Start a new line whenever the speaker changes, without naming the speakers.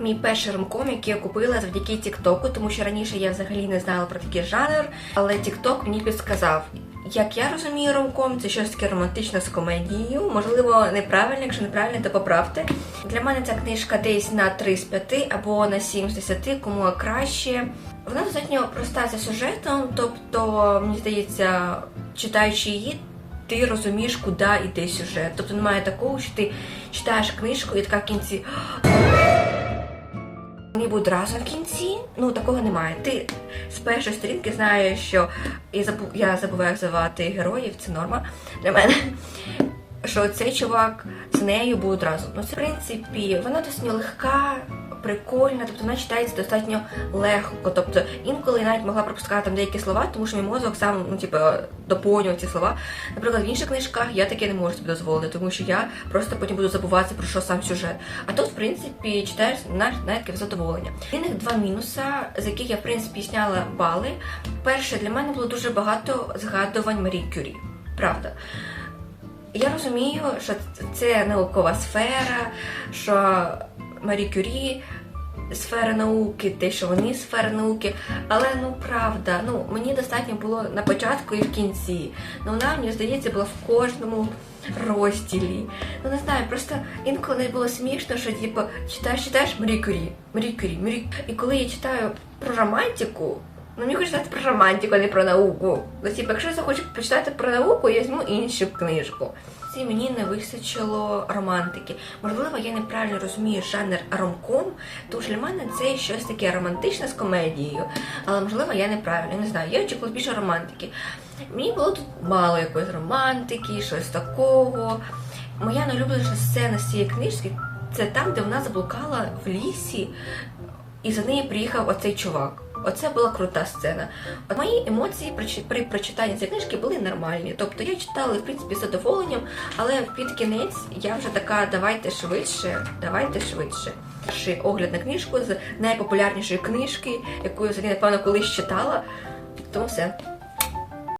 мій перший ромком, який я купила завдяки Тіктоку, тому що раніше я взагалі не знала про такий жанр, але Тікток мені підсказав. Як я розумію ромком, це щось таке романтичне з комедією. Можливо, неправильно, якщо неправильно, то поправте. Для мене ця книжка десь на 3 з 5 або на 7 з 10, кому краще. Вона достатньо проста за сюжетом, тобто, мені здається, читаючи її, ти розумієш, куди йде сюжет. Тобто немає такого, що ти читаєш книжку і така в кінці. Вони одразу в кінці. Ну такого немає. Ти з першої сторінки знаєш, що я забуваю називати героїв, це норма для мене. Що цей чувак з нею будуть разом. Ну це в принципі вона досить легка, прикольна, тобто вона читається достатньо легко. Тобто інколи я навіть могла пропускати там деякі слова, тому що мій мозок сам ну, типу, доповнював ці слова. Наприклад, в інших книжках я таке не можу собі дозволити, тому що я просто потім буду забуватися про що сам сюжет. А тут, в принципі, читаєш навіть таке задоволення. Єдиних два мінуса, з яких я в принципі зняла бали. Перше, для мене було дуже багато згадувань Марії Кюрі. Правда. Я розумію, що це наукова сфера, що Марі Кюрі сфера науки, те, що вони сфера науки. Але ну правда, ну мені достатньо було на початку і в кінці. Ну вона, мені здається, була в кожному розділі. Ну не знаю, просто інколи було смішно, що типу читаєш, читаєш Марі Кюрі, Марі. І коли я читаю про романтику. Ну, мені хочеться про романтику, а не про науку. Ну, типу, якщо я захочу почитати про науку, я візьму іншу книжку. І мені не вистачило романтики. Можливо, я неправильно розумію жанр ромком, тому для мене це щось таке романтичне з комедією. Але можливо, я неправильно я не знаю. Я очікувала більше романтики. Мені було тут мало якоїсь романтики, щось такого. Моя найулюбленіша сцена з цієї книжки це там, де вона заблукала в лісі, і за нею приїхав оцей чувак. Оце була крута сцена. От мої емоції при, чи- при прочитанні цієї книжки були нормальні. Тобто я читала в принципі з задоволенням, але під кінець я вже така давайте швидше, давайте швидше. Перший огляд на книжку з найпопулярнішої книжки, яку я взагалі, напевно колись читала. Тому все.